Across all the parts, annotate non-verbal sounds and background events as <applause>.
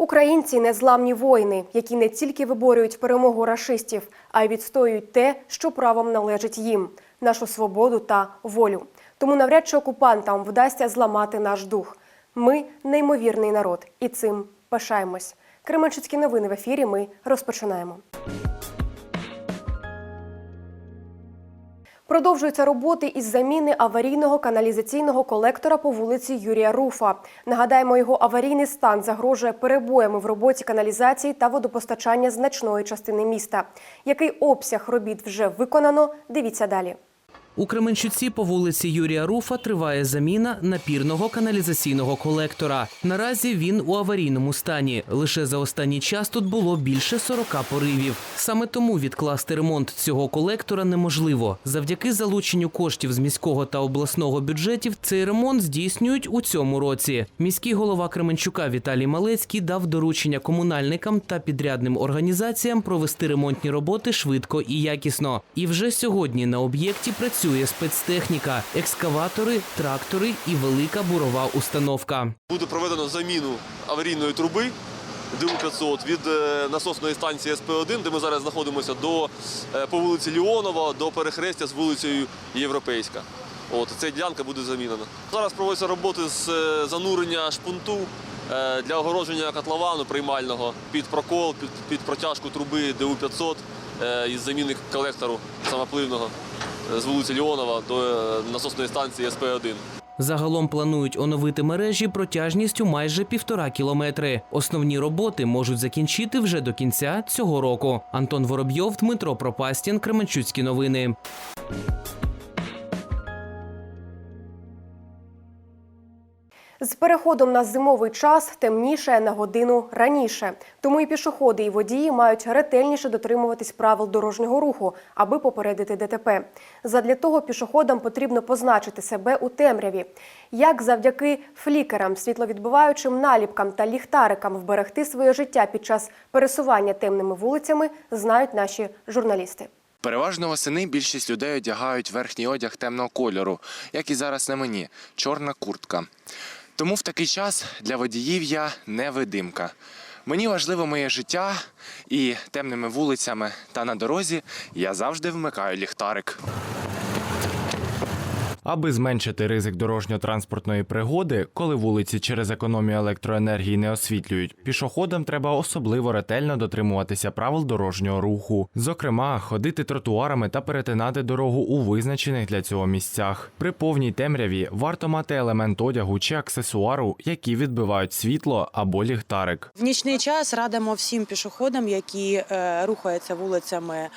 Українці незламні воїни, які не тільки виборюють перемогу рашистів, а й відстоюють те, що правом належить їм нашу свободу та волю. Тому навряд чи окупантам вдасться зламати наш дух. Ми неймовірний народ, і цим пишаємось. Кременчуцькі новини в ефірі. Ми розпочинаємо. Продовжуються роботи із заміни аварійного каналізаційного колектора по вулиці Юрія Руфа. Нагадаємо, його аварійний стан загрожує перебоями в роботі каналізації та водопостачання значної частини міста. Який обсяг робіт вже виконано? Дивіться далі. У Кременчуці по вулиці Юрія Руфа триває заміна напірного каналізаційного колектора. Наразі він у аварійному стані. Лише за останній час тут було більше 40 поривів. Саме тому відкласти ремонт цього колектора неможливо. Завдяки залученню коштів з міського та обласного бюджетів цей ремонт здійснюють у цьому році. Міський голова Кременчука Віталій Малецький дав доручення комунальникам та підрядним організаціям провести ремонтні роботи швидко і якісно. І вже сьогодні на об'єкті працює спецтехніка, екскаватори, трактори і велика бурова установка. Буде проведено заміну аварійної труби ДУ-500 від е, насосної станції СП-1, де ми зараз знаходимося, до, е, по вулиці Ліонова, до перехрестя з вулицею Європейська. От, ця ділянка буде замінена. Зараз проводяться роботи з е, занурення шпунту для огородження котловану приймального під прокол, під, під протяжку труби ДУ-500 е, із заміни колектору самопливного з вулиці Ліонова до е, насосної станції СП-1. Загалом планують оновити мережі протяжністю майже півтора кілометри. Основні роботи можуть закінчити вже до кінця цього року. Антон Воробйов, Дмитро Пропастін, Кременчуцькі новини. З переходом на зимовий час темніше на годину раніше. Тому і пішоходи, і водії мають ретельніше дотримуватись правил дорожнього руху, аби попередити ДТП. Задля того пішоходам потрібно позначити себе у темряві. Як завдяки флікерам, світловідбиваючим наліпкам та ліхтарикам вберегти своє життя під час пересування темними вулицями, знають наші журналісти. Переважно восени більшість людей одягають верхній одяг темного кольору, як і зараз на мені чорна куртка. Тому в такий час для водіїв я невидимка. Мені важливо моє життя, і темними вулицями та на дорозі я завжди вмикаю ліхтарик. Аби зменшити ризик дорожньо-транспортної пригоди, коли вулиці через економію електроенергії не освітлюють, пішоходам треба особливо ретельно дотримуватися правил дорожнього руху. Зокрема, ходити тротуарами та перетинати дорогу у визначених для цього місцях. При повній темряві варто мати елемент одягу чи аксесуару, які відбивають світло або ліхтарик. В нічний час радимо всім пішоходам, які е, рухаються вулицями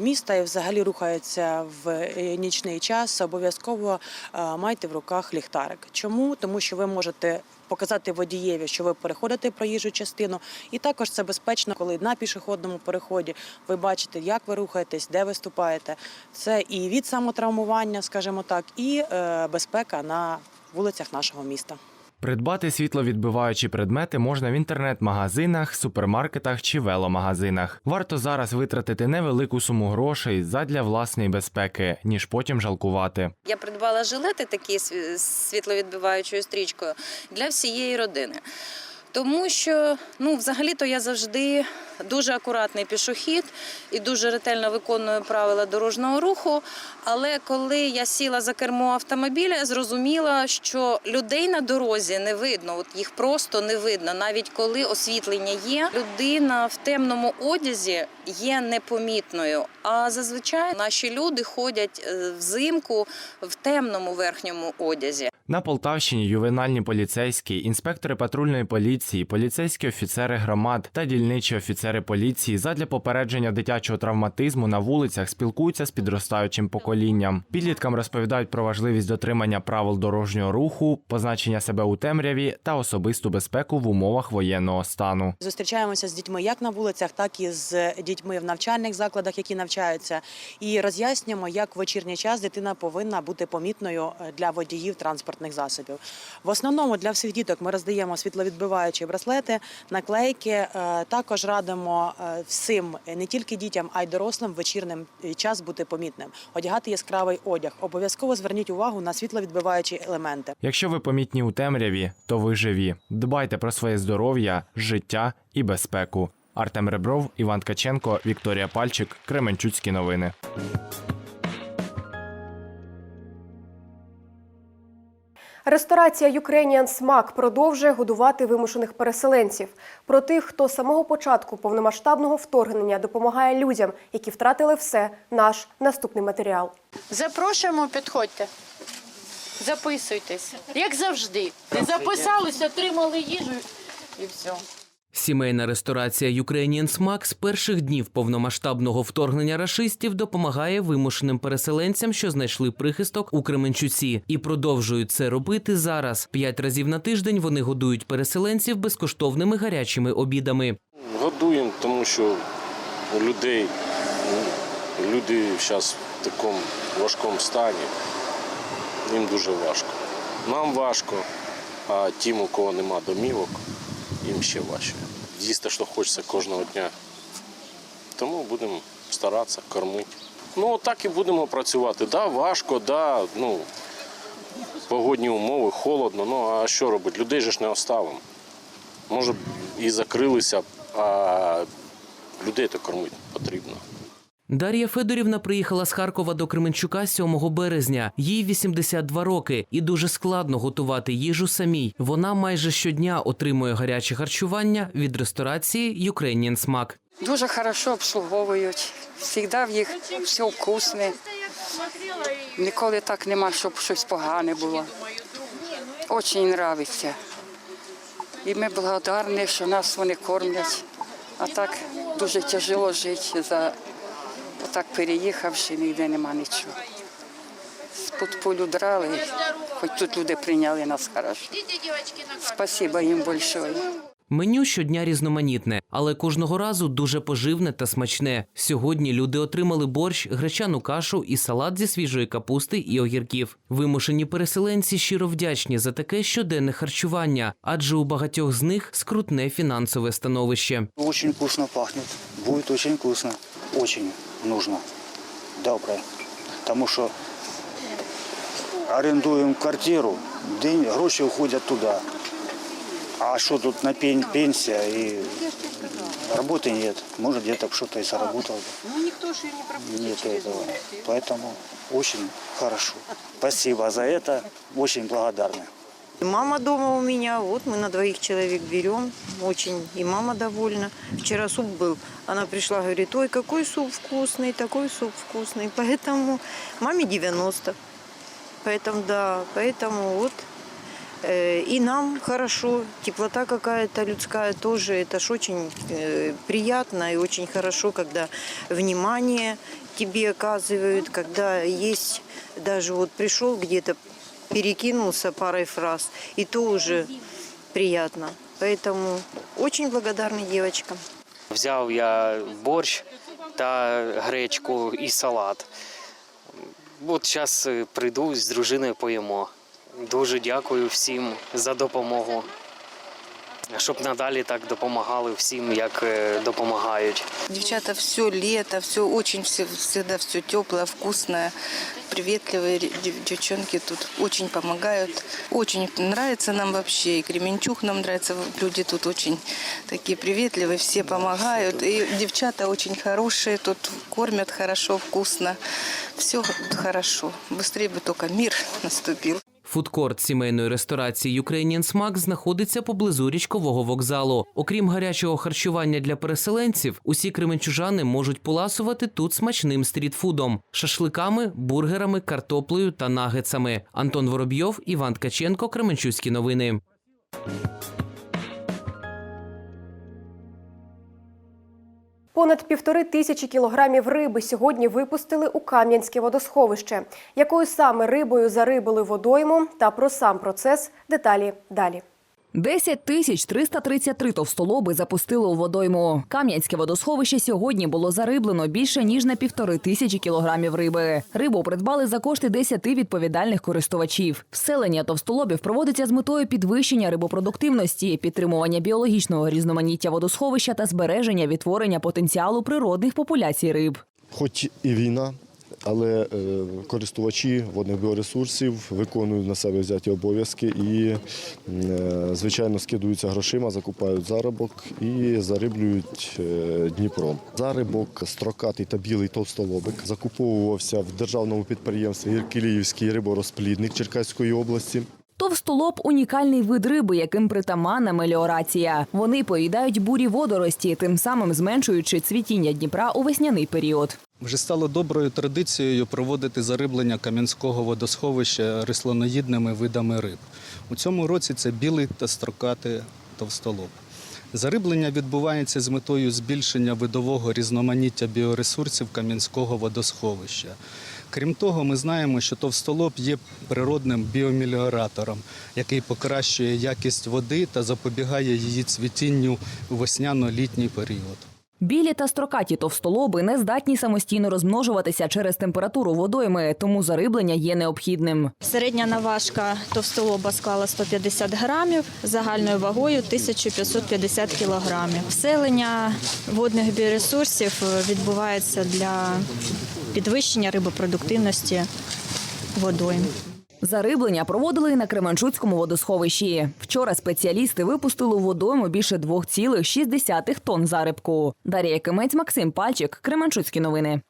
міста і взагалі рухаються в е, нічний час, обов'язково е, майте в руках ліхтарик. Чому? Тому що ви можете показати водієві, що ви переходите проїжджу частину, і також це безпечно, коли на пішохідному переході ви бачите, як ви рухаєтесь, де ви ступаєте. Це і від самотравмування, скажімо так, і е, безпека на вулицях нашого міста. Придбати світловідбиваючі предмети можна в інтернет-магазинах, супермаркетах чи веломагазинах. Варто зараз витратити невелику суму грошей задля власної безпеки, ніж потім жалкувати. Я придбала жилети такі світловідбиваючою стрічкою для всієї родини. Тому що ну, взагалі-то я завжди дуже акуратний пішохід і дуже ретельно виконую правила дорожнього руху. Але коли я сіла за кермо автомобіля, я зрозуміла, що людей на дорозі не видно. От їх просто не видно. Навіть коли освітлення є, людина в темному одязі є непомітною. А зазвичай наші люди ходять е, взимку в темному верхньому одязі. На Полтавщині ювенальні поліцейські, інспектори патрульної поліції, поліцейські офіцери громад та дільничі офіцери поліції задля попередження дитячого травматизму на вулицях спілкуються з підростаючим поколінням. Підліткам розповідають про важливість дотримання правил дорожнього руху, позначення себе у темряві та особисту безпеку в умовах воєнного стану. Зустрічаємося з дітьми як на вулицях, так і з дітьми в навчальних закладах, які навчаються, і роз'яснюємо, як в вечірній час дитина повинна бути помітною е, для водіїв транспортних засобів. В основному для всіх діток ми роздаємо світловідбиваючі браслети, наклейки. е, Також радимо бажаємо е, всім, е, не тільки дітям, а й дорослим вечірним час бути помітним, одягати яскравий одяг. Обов'язково зверніть увагу на світловідбиваючі елементи. Якщо ви помітні у темряві, то ви живі. Дбайте про своє здоров'я, життя і безпеку. Артем Ребров, Іван Ткаченко, Вікторія Пальчик, Кременчуцькі новини. Ресторація Ukrainian Смак продовжує годувати вимушених переселенців. Про тих, хто з самого початку повномасштабного вторгнення допомагає людям, які втратили все. Наш наступний матеріал. Запрошуємо, підходьте. Записуйтесь, як завжди. Записалися, отримали їжу і все. Сімейна ресторація Ukrainian Смак з перших днів повномасштабного вторгнення рашистів допомагає вимушеним переселенцям, що знайшли прихисток у Кременчуці, і продовжують це робити зараз. П'ять разів на тиждень вони годують переселенців безкоштовними гарячими обідами. Годуємо, тому що у людей люди зараз в такому важкому стані. Їм дуже важко. Нам важко, а тим, у кого нема домівок, їм ще важче. Їсти, що хочеться кожного дня. Тому будемо старатися кормити. Ну, так і будемо працювати. Да, важко, да, ну, погодні умови, холодно. Ну а що робити? Людей же ж не оставимо. Може, і закрилися, а людей то кормити потрібно. Дар'я Федорівна приїхала з Харкова до Кременчука 7 березня. Їй 82 роки, і дуже складно готувати їжу самій. Вона майже щодня отримує гаряче харчування від ресторації Ukrainian Смак. Дуже хорошо обслуговують. Завжди в їх все вкусне. Ніколи так нема, щоб щось погане було. Дуже подобається. І ми благодарні, що нас вони кормлять. А так дуже тяжело жити за отак переїхавши, ніде нема нічого. З-під пулю драли, хоч тут люди прийняли нас хорошо. Спасибо їм большое. Меню щодня різноманітне, але кожного разу дуже поживне та смачне. Сьогодні люди отримали борщ, гречану кашу і салат зі свіжої капусти і огірків. Вимушені переселенці щиро вдячні за таке щоденне харчування, адже у багатьох з них скрутне фінансове становище. Очень вкусно пахнет. Будет очень вкусно. Очень нужно. Добре. Потому что арендуем квартиру, день, гроши уходят туда. А что тут на пен, пенсия и работы нет. Может где-то что-то и заработал. Ну никто же не Нет этого. Поэтому очень хорошо. Спасибо за это. Очень благодарны. Мама дома у меня, вот мы на двоих человек берем, очень, и мама довольна. Вчера суп был, она пришла, говорит, ой, какой суп вкусный, такой суп вкусный, <laughs> поэтому маме 90, поэтому да, поэтому вот э, и нам хорошо, теплота какая-то людская тоже, это ж очень э, приятно и очень хорошо, когда внимание тебе оказывают, когда есть, даже вот пришел где-то перекинулся парой фраз, и то уже приятно. Поэтому очень благодарна девочкам. Взяв я борщ та гречку і салат. От зараз прийду з дружиною поїмо. Дуже дякую всім за допомогу Щоб надалі так допомагали всім, як е, допомагають. Девчата, все лето, все очень все, всегда все теплое, вкусное, приветливые дев- девчонки тут очень помогают. Очень нравится нам вообще, и Кременчук нам нравится, люди тут очень такие приветливые, все помогают. И девчата очень хорошие, тут кормят хорошо, вкусно, все хорошо. Быстрее бы только мир наступил. Фудкорт сімейної ресторації Ukrainian Смак знаходиться поблизу річкового вокзалу. Окрім гарячого харчування для переселенців, усі кременчужани можуть поласувати тут смачним стрітфудом – шашликами, бургерами, картоплею та нагетсами. Антон Воробйов, Іван Ткаченко, Кременчуцькі новини. Понад півтори тисячі кілограмів риби сьогодні випустили у Кам'янське водосховище. Якою саме рибою зарибили водойму та про сам процес деталі далі. 10 тисяч 333 товстолоби запустили у водойму. Кам'янське водосховище сьогодні було зариблено більше ніж на півтори тисячі кілограмів риби. Рибу придбали за кошти 10 відповідальних користувачів. Вселення товстолобів проводиться з метою підвищення рибопродуктивності, підтримування біологічного різноманіття водосховища та збереження відтворення потенціалу природних популяцій риб. Хоч і війна, але е, користувачі водних біоресурсів виконують на себе взяті обов'язки і, е, звичайно, скидуються грошима, закупають заробок і зариблюють е, Дніпром. Зарибок строкатий та білий товстолобик закуповувався в державному підприємстві Гіркіліївський риборозплідник Черкаської області. Товстолоб – унікальний вид риби, яким притаманна меліорація. Вони поїдають бурі водорості, тим самим зменшуючи цвітіння Дніпра у весняний період. Вже стало доброю традицією проводити зариблення кам'янського водосховища рислоноїдними видами риб. У цьому році це білий та строкатий товстолоб. Зариблення відбувається з метою збільшення видового різноманіття біоресурсів кам'янського водосховища. Крім того, ми знаємо, що товстолоб є природним біомеліоратором, який покращує якість води та запобігає її цвітінню у весняно-літній період. Білі та строкаті товстолоби не здатні самостійно розмножуватися через температуру водойми, тому зариблення є необхідним. Середня наважка товстолоба склала 150 грамів, загальною вагою 1550 кілограмів. Вселення водних біоресурсів відбувається для підвищення рибопродуктивності водойм. Зариблення проводили і на Кременчуцькому водосховищі. Вчора спеціалісти випустили у водойму більше 2,6 тонн зарибку. Дар'я Кимець, Максим Пальчик, Кременчуцькі новини.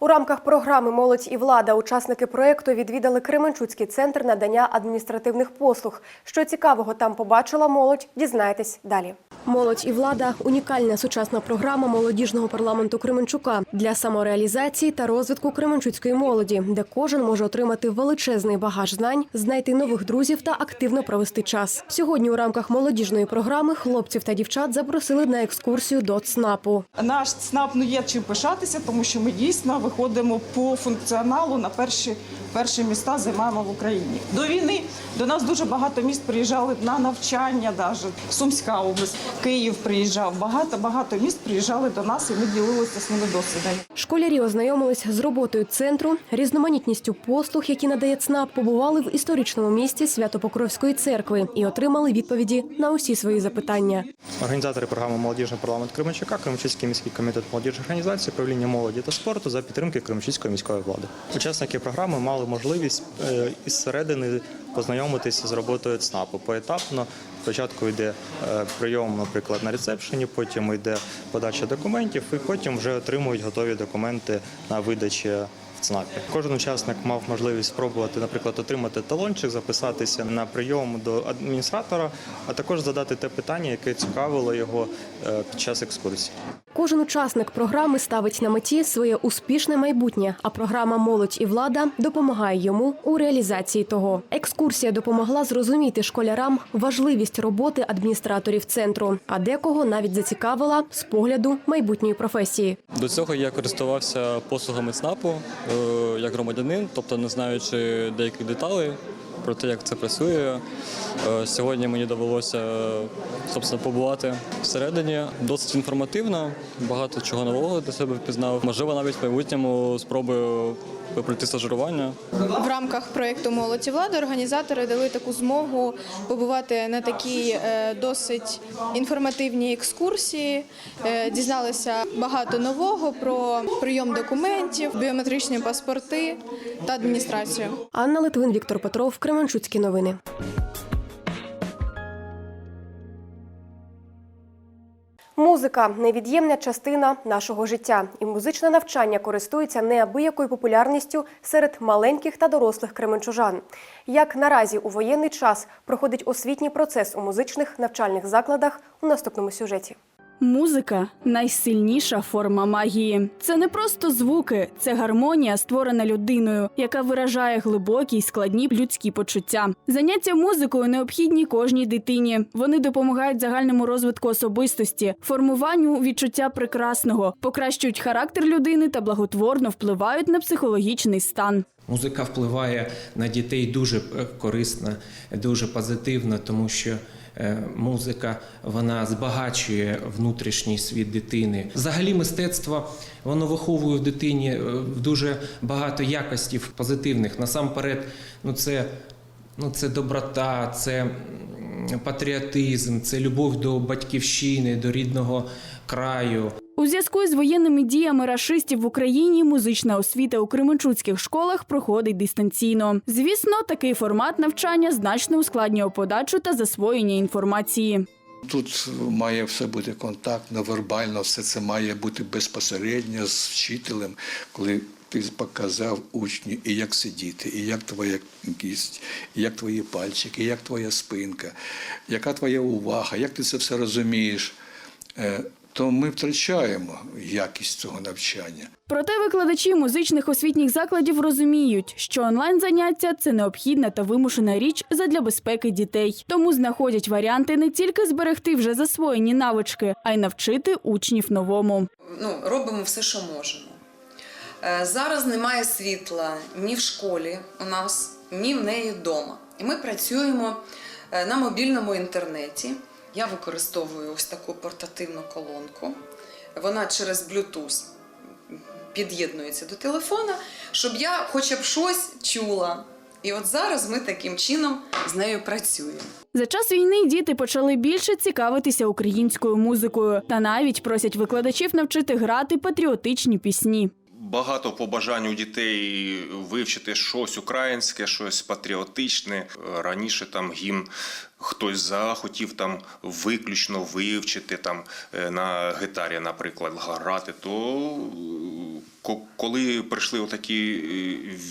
У рамках програми Молодь і влада учасники проєкту відвідали Кременчуцький центр надання адміністративних послуг. Що цікавого там побачила молодь, дізнаєтесь далі. Молодь і влада унікальна сучасна програма молодіжного парламенту Кременчука для самореалізації та розвитку Кременчуцької молоді, де кожен може отримати величезний багаж знань, знайти нових друзів та активно провести час. Сьогодні у рамках молодіжної програми хлопців та дівчат запросили на екскурсію до ЦНАПу. Наш ЦНАП ну є чим пишатися, тому що ми дійсно виходимо по функціоналу на перші, перші міста займаємо в Україні. До війни до нас дуже багато міст приїжджали на навчання, навіть Сумська область, Київ приїжджав. Багато багато міст приїжджали до нас, і ми ділилися з ними досвідом. Школярі ознайомились з роботою центру, різноманітністю послуг, які надає ЦНАП, побували в історичному місті Свято-Покровської церкви і отримали відповіді на усі свої запитання. Організатори програми Молодіжний парламент Кременчука, Кременчуцький міський комітет молодіжних організацій, управління молоді та спорту за підтримки Кременчуцької міської влади. Учасники програми мали можливість е, із середини познайомитися з роботою ЦНАПу поетапно. Спочатку йде е, прийом, наприклад, на ресепшені, потім йде подача документів, і потім вже отримують готові документи на видачі в ЦНАПі. Кожен учасник мав можливість спробувати, наприклад, отримати талончик, записатися на прийом до адміністратора, а також задати те питання, яке цікавило його е, під час екскурсії. Кожен учасник програми ставить на меті своє успішне майбутнє, а програма Молодь і влада допомагає йому у реалізації того. Екскурсія допомогла зрозуміти школярам важливість роботи адміністраторів центру, а декого навіть зацікавила з погляду майбутньої професії. До цього я користувався послугами ЦНАПу як громадянин, тобто не знаючи деяких деталей про те, як це працює. Е, Сьогодні мені довелося собственно, побувати всередині. Досить інформативно, багато чого нового для себе впізнав. Можливо, навіть в майбутньому спробую пройти стажирування. В рамках проєкту Молодь і влада організатори дали таку змогу побувати на такій е, досить інформативній екскурсії. Е, Дізналися багато нового про прийом документів, біометричні паспорти та адміністрацію. Анна Литвин, Віктор Петров, Кременчуцькі новини. Музика невід'ємна частина нашого життя, і музичне навчання користується неабиякою популярністю серед маленьких та дорослих кременчужан. Як наразі у воєнний час проходить освітній процес у музичних навчальних закладах у наступному сюжеті. Музика найсильніша форма магії. Це не просто звуки, це гармонія, створена людиною, яка виражає глибокі й складні людські почуття. Заняття музикою необхідні кожній дитині. Вони допомагають загальному розвитку особистості, формуванню відчуття прекрасного, покращують характер людини та благотворно впливають на психологічний стан. Музика впливає на дітей дуже е, корисно, дуже позитивно, тому що музика вона збагачує внутрішній світ дитини. Взагалі, мистецтво воно виховує в дитині е, дуже багато якостів позитивних. Насамперед, ну це, ну це доброта, це патріотизм, це любов до батьківщини, до рідного краю. У зв'язку із воєнними діями рашистів в Україні музична освіта у кременчуцьких школах проходить дистанційно. Звісно, такий формат навчання значно ускладнює подачу та засвоєння інформації. Тут має все бути контактно, вербально, все це має бути безпосередньо з вчителем, коли ти показав учню, і як сидіти, і як твоя кість, і як твої пальчики, і як твоя спинка, яка твоя увага, як ти це все розумієш, е, то ми втрачаємо якість цього навчання. Проте викладачі музичних освітніх закладів розуміють, що онлайн заняття це необхідна та вимушена річ задля безпеки дітей. Тому знаходять варіанти не тільки зберегти вже засвоєні навички, а й навчити учнів новому. ну, робимо все, що можемо. Е, Зараз немає світла ні в школі у нас, ні в неї вдома. І ми працюємо е, на мобільному інтернеті. Я використовую ось таку портативну колонку. Вона через Bluetooth під'єднується до телефона, щоб я хоча б щось чула. І от зараз ми таким чином з нею працюємо. За час війни діти почали більше цікавитися українською музикою та навіть просять викладачів навчити грати патріотичні пісні. Багато побажань у дітей вивчити щось українське, щось патріотичне. Раніше там гімн хтось захотів там виключно вивчити там е, на гітарі, наприклад, грати. То ко- коли прийшли отакі е,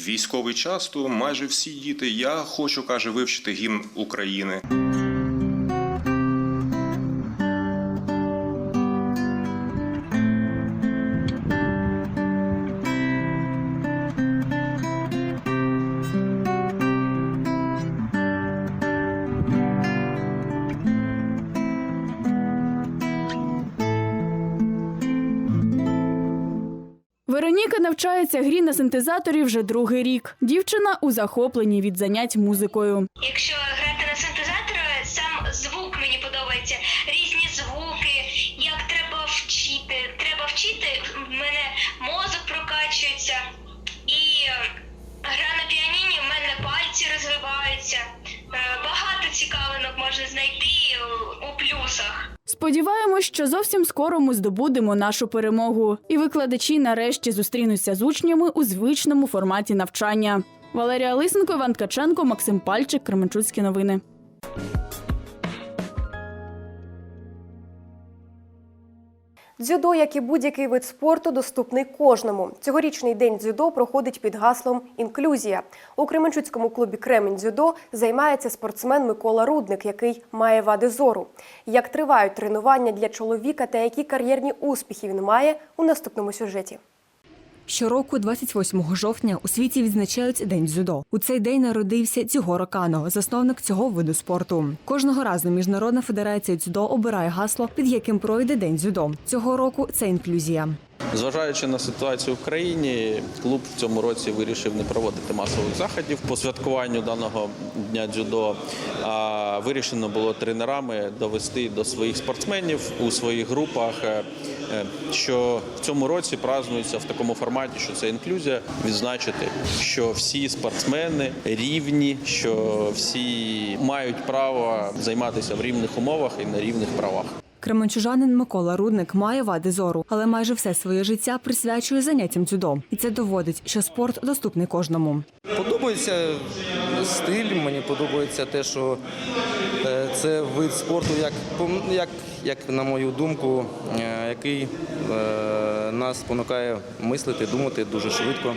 військовий час, то майже всі діти я хочу каже вивчити гімн України. Навчається грі на синтезаторі вже другий рік. Дівчина у захопленні від занять музикою. Якщо грати на синтезаторі, сам звук мені подобається. Різні звуки, як треба вчити. Треба вчити, в мене мозок прокачується. І е, гра на піаніні, в мене пальці розвиваються. Е, Багато цікавинок можна знайти е, у плюсах. Сподіваємось, що зовсім скоро ми здобудемо нашу перемогу, і викладачі нарешті зустрінуться з учнями у звичному форматі навчання. Валерія Лисенко, Іван Ткаченко, Максим Пальчик, Кременчуцькі новини. Дзюдо, як і будь-який вид спорту, доступний кожному. Цьогорічний день дзюдо проходить під гаслом Інклюзія. У Кременчуцькому клубі Кремень дзюдо займається спортсмен Микола Рудник, який має вади зору. Як тривають тренування для чоловіка та які кар'єрні успіхи він має у наступному сюжеті. Щороку, 28 жовтня, у світі відзначають День дзюдо. У цей день народився Цігоро Кано, засновник цього виду спорту. Кожного разу Міжнародна федерація дзюдо обирає гасло, під яким пройде День дзюдо. Цього року це інклюзія. Зважаючи на ситуацію в країні, клуб в цьому році вирішив не проводити масових заходів по святкуванню даного дня дзюдо. Вирішено було тренерами довести до своїх спортсменів у своїх групах, е, е, що в цьому році празднується в такому форматі, що це інклюзія, відзначити, що всі спортсмени рівні, що всі мають право займатися в рівних умовах і на рівних правах. Кременчужанин Микола Рудник має вади зору, але майже все своє життя присвячує заняттям дзюдо. І це доводить, що спорт доступний кожному. Подобається стиль, мені подобається те, що е, це вид спорту, як, як, як на мою думку, е, який е, нас спонукає мислити, думати дуже швидко,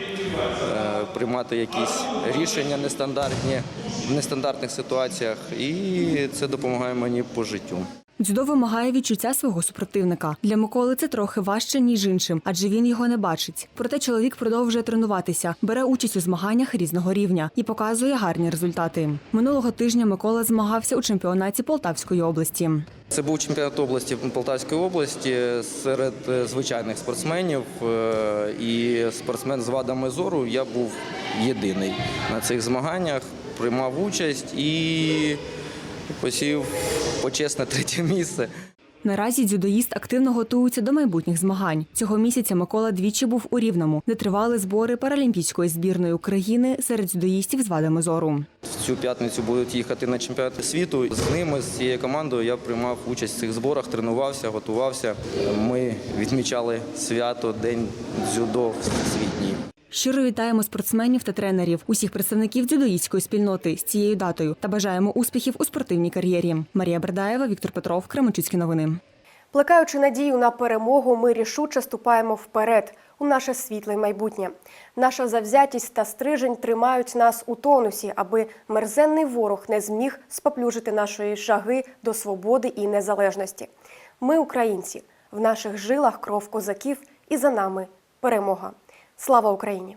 приймати якісь рішення нестандартні в нестандартних ситуаціях, і це допомагає мені по життю. Дзюдо вимагає відчуття свого супротивника. Для Миколи це трохи важче, ніж іншим, адже він його не бачить. Проте чоловік продовжує тренуватися, бере участь у змаганнях різного рівня і показує гарні результати. Минулого тижня Микола змагався у чемпіонаті Полтавської області. Це був чемпіонат області Полтавської області серед е, звичайних спортсменів. е, І спортсмен з вадами зору я був єдиний на цих змаганнях, приймав участь і посів почесне третє місце. Наразі дзюдоїст активно готується до майбутніх змагань. Цього місяця Микола двічі був у Рівному, де тривали збори паралімпійської збірної України серед дзюдоїстів з вадами зору. В цю п'ятницю будуть їхати на чемпіонати світу. З ними, з цією командою, я приймав участь в цих зборах, тренувався, готувався. Ми відмічали свято День дзюдо всесвітній. Щиро вітаємо спортсменів та тренерів, усіх представників дзюдоїстської спільноти з цією датою та бажаємо успіхів у спортивній кар'єрі. Марія Бердаєва, Віктор Петров, Кременчуцькі новини. Плекаючи надію на перемогу, ми рішуче ступаємо вперед у наше світле майбутнє. Наша завзятість та стрижень тримають нас у тонусі, аби мерзенний ворог не зміг споплюжити нашої жаги до свободи і незалежності. Ми, українці, в наших жилах кров козаків, і за нами перемога. Слава Україні!